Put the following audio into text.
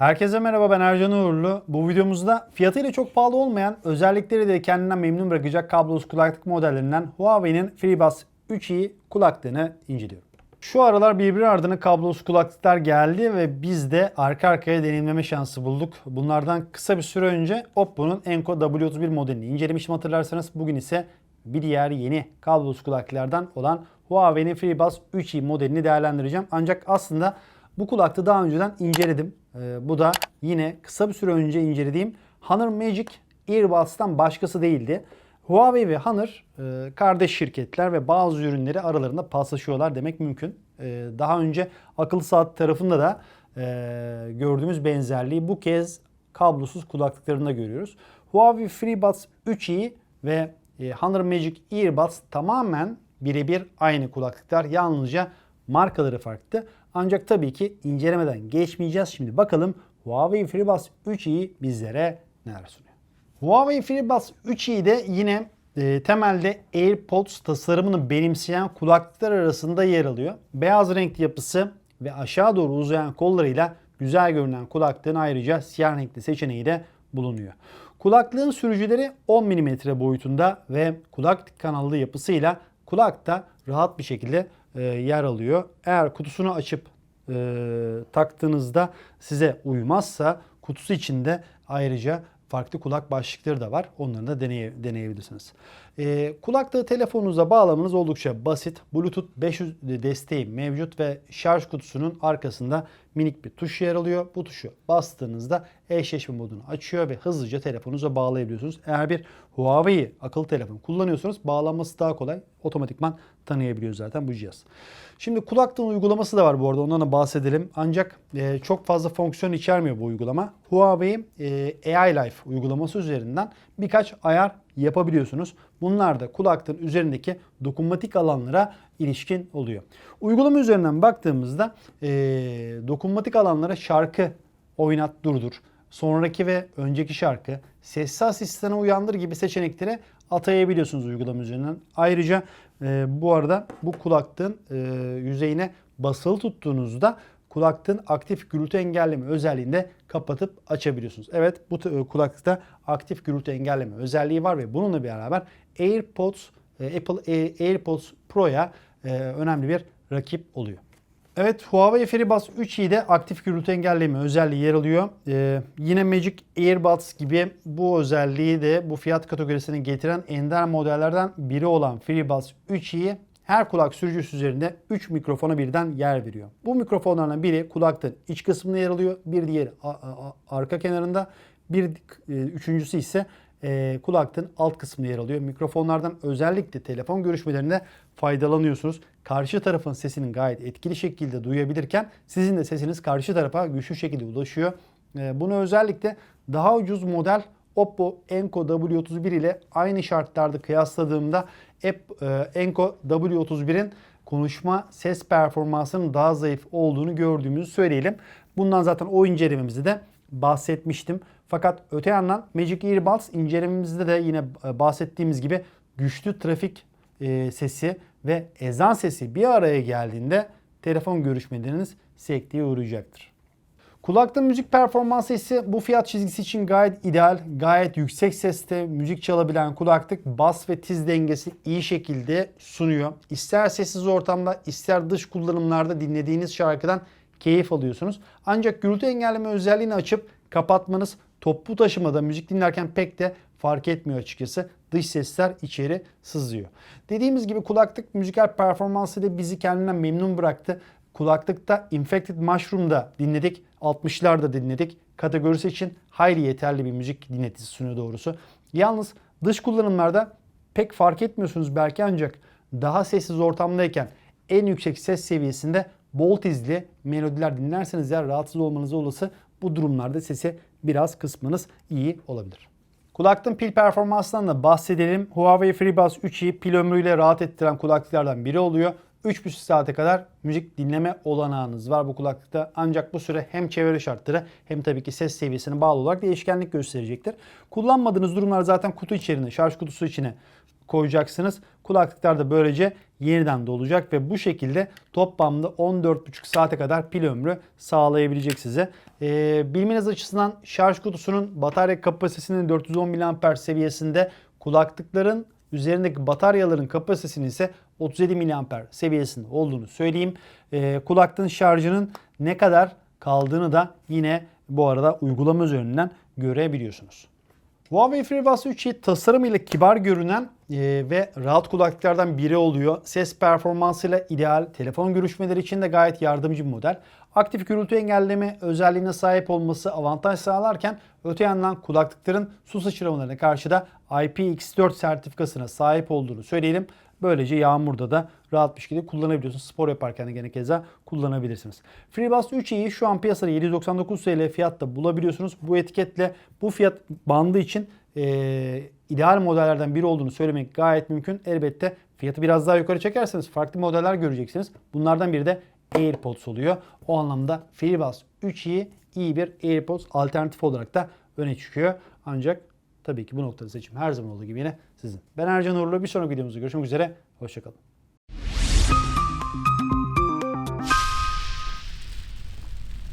Herkese merhaba ben Ercan Uğurlu. Bu videomuzda fiyatıyla çok pahalı olmayan, özellikleri de kendinden memnun bırakacak kablosuz kulaklık modellerinden Huawei'nin FreeBuds 3i kulaklığını inceliyorum. Şu aralar birbiri ardına kablosuz kulaklıklar geldi ve biz de arka arkaya deneyimleme şansı bulduk. Bunlardan kısa bir süre önce Oppo'nun Enco W31 modelini incelemiştim hatırlarsanız. Bugün ise bir diğer yeni kablosuz kulaklıklardan olan Huawei'nin FreeBuds 3i modelini değerlendireceğim. Ancak aslında bu kulaklığı daha önceden inceledim. Ee, bu da yine kısa bir süre önce incelediğim Honor Magic Earbuds'tan başkası değildi. Huawei ve Honor e, kardeş şirketler ve bazı ürünleri aralarında paslaşıyorlar demek mümkün. E, daha önce akıllı saat tarafında da e, gördüğümüz benzerliği bu kez kablosuz kulaklıklarında görüyoruz. Huawei FreeBuds 3i ve e, Honor Magic Earbuds tamamen birebir aynı kulaklıklar. Yalnızca markaları farklı. Ancak tabii ki incelemeden geçmeyeceğiz. Şimdi bakalım Huawei FreeBuds 3i bizlere neler sunuyor. Huawei FreeBuds 3i'de yine e, temelde AirPods tasarımını benimseyen kulaklıklar arasında yer alıyor. Beyaz renkli yapısı ve aşağı doğru uzayan kollarıyla güzel görünen kulaklığın ayrıca siyah renkli seçeneği de bulunuyor. Kulaklığın sürücüleri 10 mm boyutunda ve kulaklık kanallı yapısıyla kulakta rahat bir şekilde e, yer alıyor. Eğer kutusunu açıp e, taktığınızda size uymazsa kutusu içinde ayrıca farklı kulak başlıkları da var. Onları da deneye, deneyebilirsiniz. E, kulaklığı telefonunuza bağlamanız oldukça basit. Bluetooth 500 desteği mevcut ve şarj kutusunun arkasında minik bir tuş yer alıyor. Bu tuşu bastığınızda eşleşme modunu açıyor ve hızlıca telefonunuza bağlayabiliyorsunuz. Eğer bir Huawei akıllı telefon kullanıyorsanız bağlanması daha kolay. Otomatikman tanıyabiliyor zaten bu cihaz. Şimdi kulaklığın uygulaması da var bu arada ondan da bahsedelim. Ancak e, çok fazla fonksiyon içermiyor bu uygulama. Huawei e, AI Life uygulaması üzerinden birkaç ayar yapabiliyorsunuz. Bunlar da kulaklığın üzerindeki dokunmatik alanlara ilişkin oluyor. Uygulama üzerinden baktığımızda e, dokunmatik alanlara şarkı oynat durdur, sonraki ve önceki şarkı, sessiz asistanı uyandır gibi seçenekleri atayabiliyorsunuz uygulama üzerinden. Ayrıca e, bu arada bu kulaklığın e, yüzeyine basılı tuttuğunuzda kulaklığın aktif gürültü engelleme özelliğini de kapatıp açabiliyorsunuz. Evet bu t- kulaklıkta aktif gürültü engelleme özelliği var ve bununla beraber AirPods e, Apple Air- AirPods Pro'ya e, önemli bir rakip oluyor. Evet Huawei FreeBuds 3i'de aktif gürültü engelleme özelliği yer alıyor. Ee, yine Magic Earbuds gibi bu özelliği de bu fiyat kategorisine getiren ender modellerden biri olan FreeBuds 3i her kulak sürücüsü üzerinde 3 mikrofona birden yer veriyor. Bu mikrofonlardan biri kulaklığın iç kısmında yer alıyor. Bir diğeri arka kenarında. Bir e, üçüncüsü ise e, alt kısmında yer alıyor. Mikrofonlardan özellikle telefon görüşmelerinde faydalanıyorsunuz. Karşı tarafın sesini gayet etkili şekilde duyabilirken sizin de sesiniz karşı tarafa güçlü şekilde ulaşıyor. E, bunu özellikle daha ucuz model Oppo Enco W31 ile aynı şartlarda kıyasladığımda e, Enco W31'in konuşma ses performansının daha zayıf olduğunu gördüğümüzü söyleyelim. Bundan zaten o incelememizde de bahsetmiştim. Fakat öte yandan Magic Earbuds incelememizde de yine bahsettiğimiz gibi güçlü trafik e, sesi ve ezan sesi bir araya geldiğinde telefon görüşmeleriniz sekteye uğrayacaktır. Kulakta müzik performansı ise bu fiyat çizgisi için gayet ideal. Gayet yüksek seste müzik çalabilen kulaklık bas ve tiz dengesi iyi şekilde sunuyor. İster sessiz ortamda ister dış kullanımlarda dinlediğiniz şarkıdan keyif alıyorsunuz. Ancak gürültü engelleme özelliğini açıp kapatmanız toplu taşımada müzik dinlerken pek de fark etmiyor açıkçası. Dış sesler içeri sızıyor. Dediğimiz gibi kulaklık müzikal performansı da bizi kendinden memnun bıraktı. Kulaklıkta Infected Mushroom'da dinledik. 60'larda dinledik. Kategorisi için hayli yeterli bir müzik dinletisi sunuyor doğrusu. Yalnız dış kullanımlarda pek fark etmiyorsunuz belki ancak daha sessiz ortamdayken en yüksek ses seviyesinde bol tizli melodiler dinlerseniz eğer rahatsız olmanız olası bu durumlarda sesi biraz kısmanız iyi olabilir. Kulaklığın pil performansından da bahsedelim. Huawei FreeBuds 3i pil ömrüyle rahat ettiren kulaklıklardan biri oluyor. 3,5 saate kadar müzik dinleme olanağınız var bu kulaklıkta. Ancak bu süre hem çevre şartları hem tabii ki ses seviyesine bağlı olarak değişkenlik gösterecektir. Kullanmadığınız durumlar zaten kutu içerisinde, şarj kutusu içine koyacaksınız. Kulaklıklar da böylece yeniden dolacak ve bu şekilde toplamda 14,5 saate kadar pil ömrü sağlayabilecek size. Ee, bilmeniz açısından şarj kutusunun batarya kapasitesinin 410 mAh seviyesinde kulaklıkların üzerindeki bataryaların kapasitesinin ise 37 mAh seviyesinde olduğunu söyleyeyim. Ee, kulaklığın şarjının ne kadar kaldığını da yine bu arada uygulama üzerinden görebiliyorsunuz. Huawei FreeBuds 3i tasarımıyla kibar görünen e, ve rahat kulaklıklardan biri oluyor. Ses performansıyla ideal, telefon görüşmeleri için de gayet yardımcı bir model. Aktif gürültü engelleme özelliğine sahip olması avantaj sağlarken öte yandan kulaklıkların su sıçramalarına karşı da IPX4 sertifikasına sahip olduğunu söyleyelim. Böylece yağmurda da rahat bir şekilde kullanabiliyorsunuz. Spor yaparken de gene keza kullanabilirsiniz. FreeBuds 3i'yi şu an piyasada 799 TL fiyatta bulabiliyorsunuz. Bu etiketle bu fiyat bandı için e, ideal modellerden biri olduğunu söylemek gayet mümkün. Elbette fiyatı biraz daha yukarı çekerseniz farklı modeller göreceksiniz. Bunlardan biri de AirPods oluyor. O anlamda FreeBuds 3i iyi bir AirPods alternatif olarak da öne çıkıyor. Ancak tabii ki bu noktada seçim her zaman olduğu gibi yine sizin. Ben Ercan Uğurlu. Bir sonraki videomuzda görüşmek üzere. Hoşçakalın.